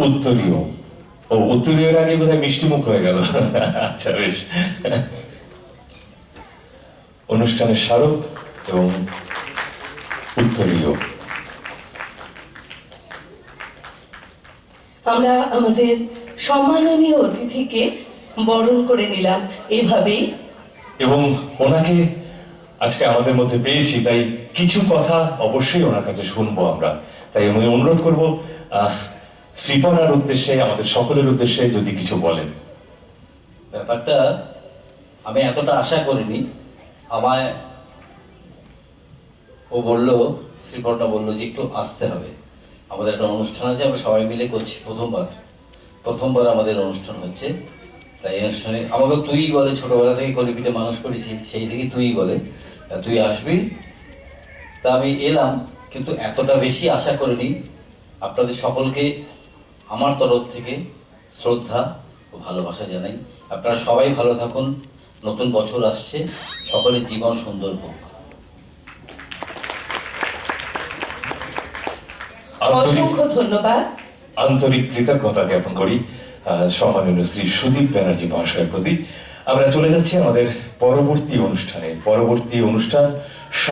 উত্তরীয়। ও উত্তরীয়ের আগে বোধহয় মিষ্টি মুখ হয়ে গেল। আচ্ছা বেশ। অনুষ্ঠানের স্মারক এবং উত্তরীয়। আমরা আমাদের সম্মাননীয় অতিথিকে বরণ করে নিলাম এভাবেই। এবং ওনাকে আজকে আমাদের মধ্যে পেয়েছি তাই কিছু কথা অবশ্যই ওনার কাছে শুনব আমরা। তাই আমি অনুরোধ করব আহ, শ্রীপনার উদ্দেশ্যে, আমাদের সকলের উদ্দেশ্যে যদি কিছু বলেন। ব্যাপারটা আমি এতটা আশা করিনি। আমায় ও বলল শ্রীপর্ণা বলল যে একটু আসতে হবে। আমাদের একটা অনুষ্ঠান আছে, আমরা সবাই মিলে করছি প্রথমবার। প্রথমবার আমাদের অনুষ্ঠান হচ্ছে। তাই অনুষ্ঠানে আমাকে তুই বলে, ছোটবেলা থেকে কলিপিটে মানুষ করেছি, সেই থেকে তুই বলে। তা তুই আসবি। তা আমি এলাম, কিন্তু এতটা বেশি আশা করিনি। আপনাদের সকলকে আমার তরফ থেকে শ্রদ্ধা ও ভালোবাসা জানাই। আপনারা সবাই ভালো থাকুন। নতুন বছর আসছে। সকলের জীবন সুন্দর হোক। অসংখ্য ধন্যবাদ। আন্তরিক কৃতজ্ঞতা জ্ঞাপন করি আহ, সম্মাননীয় শ্রী সুদীপ ব্যানার্জি মহাশয়ের প্রতি। আমরা চলে যাচ্ছি আমাদের পরবর্তী অনুষ্ঠানে। পরবর্তী অনুষ্ঠান